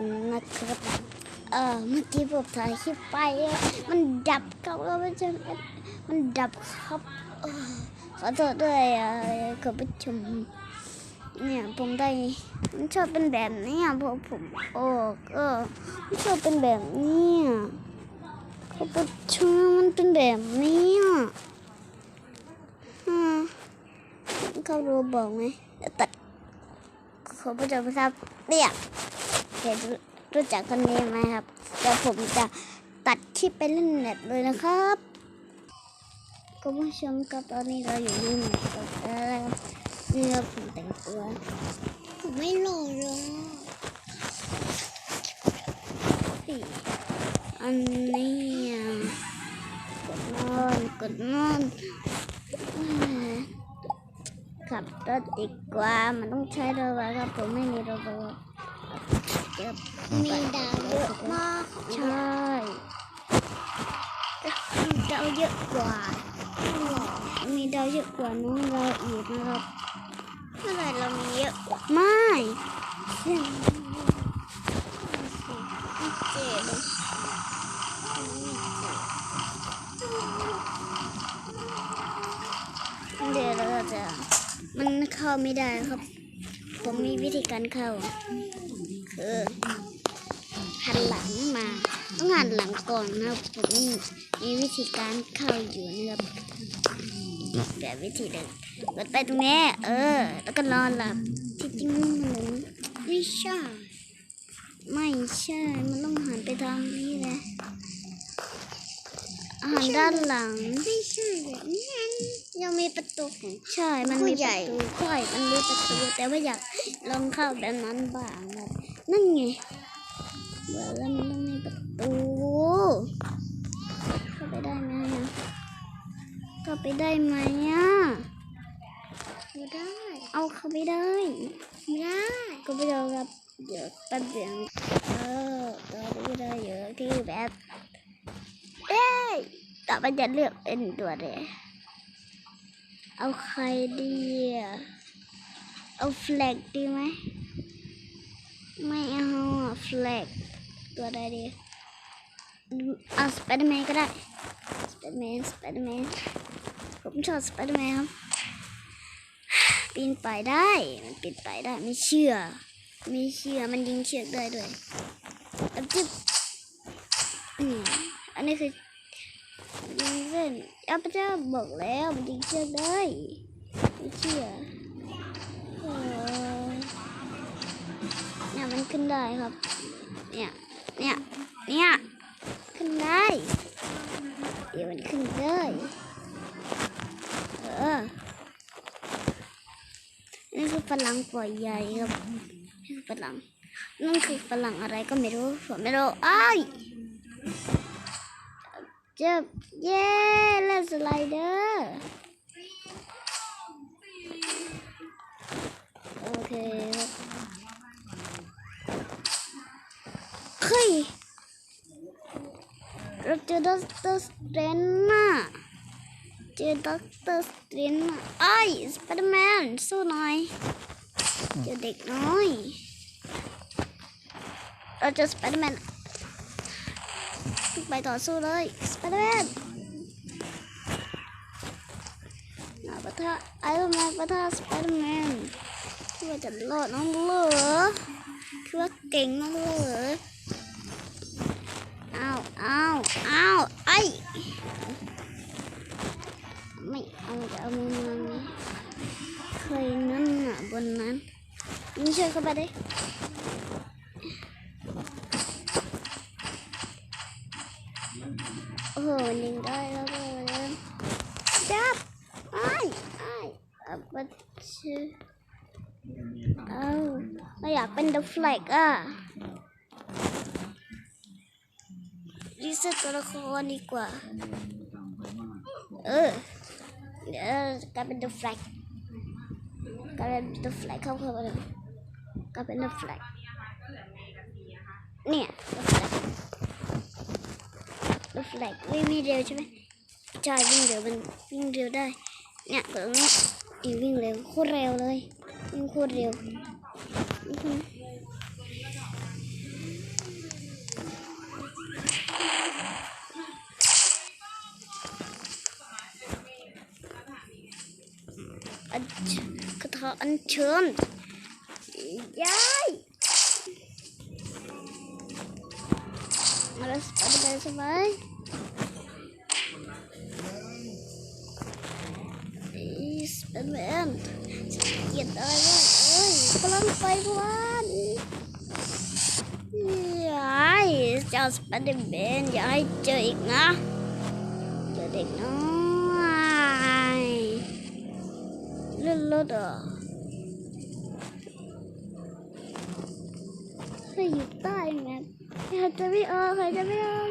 นะครับเออเมื่อกี้ผมถ่ายคลิปไป มันดับครับแล้วมันจะมันดับครับเออขอโทษด้วยคุณผู้ชมเนี่ยผมได้มันชอบเป็นแบบนี้อะพอผมออกเออมันชอบเป็นแบบนี้คุณผู้ชมมันเป็นแบบนี้อะเขารู้บอกไหมเดี๋ยวตัดคุณผู้ชมครับเนี่ย เห็นรู้จักคนนี้ไหมครับเดี๋ยวผมจะตัดคลิปไปเล่นเน็ตเลยนะครับคุณผู้ชมครับตอนนี้เราอยู่ที่ไหนกันแล้วนี่ครับผมแต่งตัวผมไม่หล่อเลยอันนี้กดนอนกดนอนขับรถดีกว่ามันต้องใช้รถครับผมไม่มีรถครั เดี๋ยวมีดาวเยอะมากใช่ดาวเยอะกว่ามีดาวเยอะกว่าน้องเราอีกนะครับเมื่อไหร่เรามีเยอะกว่าไม่เจ็ดเดี๋ยวเราจะมันเข้าไม่ได้ครับ ผมมีวิธีการเข้า เออหันหลังมาต้องหันหลังก่อนนะครับผมมีวิธีการเข้าอยู่นะครับแบบวิธีเดินกดไปตรงนี้เออ แล้วก็นอนหลับที่จริงมันหนูไม่ใช่ไม่ใช่มันต้องหันไปทางนี้แหละ หันด้านหลังไม่ใช่แบบนั้นยังมีประตูของใช่ มันมีผู้ปใหญ่ระตูใช่มันมีประตู แต่ว่าอยากลองเข้าแบบนั้นบ้างครับนั่นไงเบื่อแล้วมันต้องมีประตูเข้าไปได้ไหมอะเข้าไปได้ไหมอะไม่ได้ เอาเข้าไปได้ ไม่ได้ ก็ไปดูครับเดี๋ยวแป๊บเดียวเออตอนนี้เราอยู่ที่แบบเอ้ย ต่อไปจะเลือกเป็นตัวเลยเอาใครดีอะเอาแฟลกดีไหมไม่เอาแฟลกตัวใดดีเอาสไปเดอร์แมนก็ได้สไปเดอร์แมนสไปเดอร์แมนผมชอบสไปเดอร์แมนครับปีนป่ายได้มันปีนป่ายได้ไม่เชื่อ ไม่เชื่อมันยิงเชือกได้ด้วยอันจิ๊บอันนี้คือ นอาพเจ้าบอกแล้วมันยิงเชือกได้ไม่เชื่อเออเนี่ยมันขึ้นได้ครับ เนี่ย เนี่ย เนี่ย ขึ้นได้ เดี๋ยวมันขึ้นได้ เออ นี่คือฝรั่งปล่อยใหญ่ครับนี่คือฝรั่งนั่นคือฝรั่งอะไรก็ไม่รู้ผมไม่รู้อ้าย จ็บเย้เล่นสไลเดอร์โอเคเฮ้ยเราเจอด็อกเตอร์สเตรนน่ะเจอด็อกเตอร์สเตรีนมาไอ้สไปเดอร์แมนสู้หน่อยเจอเด็กน้อยเราเจอสไปเดอร์แมน ไปต่อสู้เลยสไปเดอร์แมนมาปะทะไอรอนแมนปะทะสไปเดอร์แมนคิดว่าจะรอดน้องเหรอคิดว่าเก่งน้องเหรออ้าวอ้าวอ้าไอไม่เอาจะเอามือมาเคยนั่นน่ะบนนั้นยิงเชือกเข้าไปดิ โอ้โหยิงได้แล้วเลยจับไอ้ไอ้เอาไปชื่อเอาเราอยากเป็น The Flag อะรีเซ็ตตัวละครดีกว่า เออเดี๋ยวกลายเป็น the flag กกลายเป็น the flag เข้าเข้าไปเลยกลายเป็น the flag เนี่ย รถไหลวิ่งไม่เร็วใช่ไหมจอยวิ่งเร็วมันวิ่งเร็วได้ เนี่ยตรงนี้อีวิ่งเร็วโคตรเร็วเลยวิ่งโคตรเร็วอันกระทะอันเชิญยายมาแล้วสบายสบาย แมนเกียดอะไรวะเอ้ยกำลังไปพลานยายเจ้าสไปเดอร์แมนอย่าให้เจออีกนะ เจอเด็กน้อยเลื่อนรถเหรอให้อยู่ใต้แมปใครจะไม่ออกใครจะไม่ออก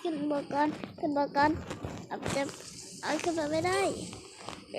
ขึ้นบอกก่อนขึ้นบอกก่อนอาจจะเอาขึ้นมาไม่ได้แห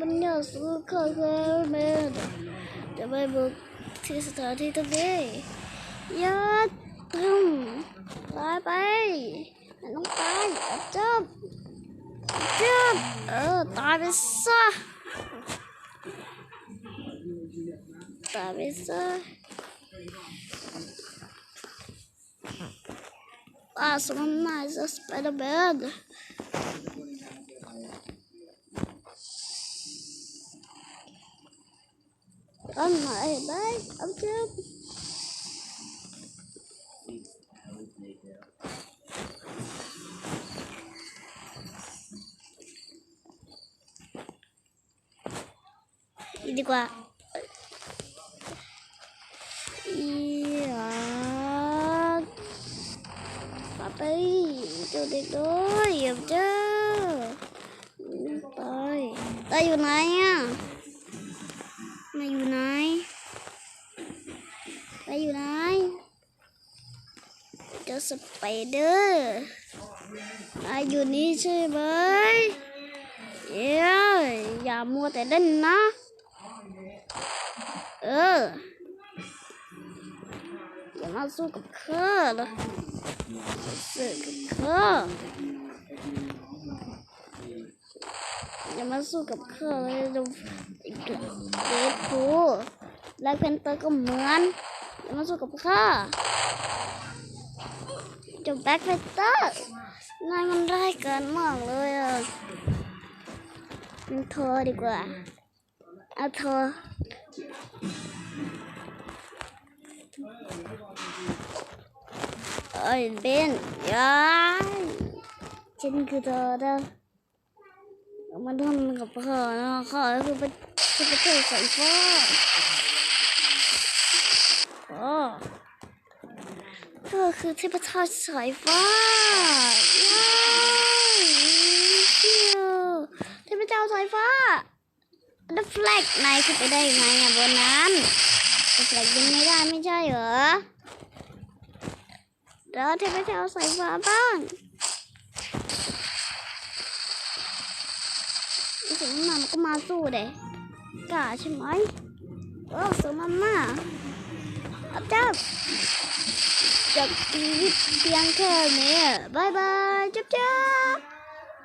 มันอยากสุดอข้าวแค่แม่จะไปบุกที่สถานที่ตรงนี้ยัดตึมลายไปน้องตายจับจับเออตายไปซะตายไปซะอะสมน้ำหน้าจะสไปเดอร์แมน วยอย่าเจอไปตาอยู่ไหนอะ นายอยู่ไหนตาอยู่ไหนเจอสไปเดอร์นายอยู่นี่ใช่ไหมเอ้ยอย่ามัวแต่เล่นนะ เอออย่ามาสู้กับข้านะสู้กับเข้าอย่ามาสู้กับเข้าเลย เดดพูแลกเพนเตอร์ก็เหมือนอย่ามาสู้กับข้าจะแบ็คเพนเตอร์นายมันได้เกินมากเลยอะมันโทรดีกว่าเอาโทรเอ้ยเบนยายฉันคือเธอเด้อมันทำกับเธอนะเขาคือเป็ นคือเป็นเธอสายฟ้าโอ้เธอคือเทพเจ้าสายฟ้ายายเชียวเทพเจ้าสายฟ้าแล้วแฟลกนายขึ้นไปได้ยังไงอะบนนั้นแต่แฟลกยิงไม่ได้ไม่ใช่เหรอแล้วเทพเจ้าสายฟ้าบ้างรู้สึกว่ามันก็มาสู้เด็ กาใช่ไหมโอ้สมามาอาจารย์จากชีวิตเพียงแค่นี้บายบายจับจับ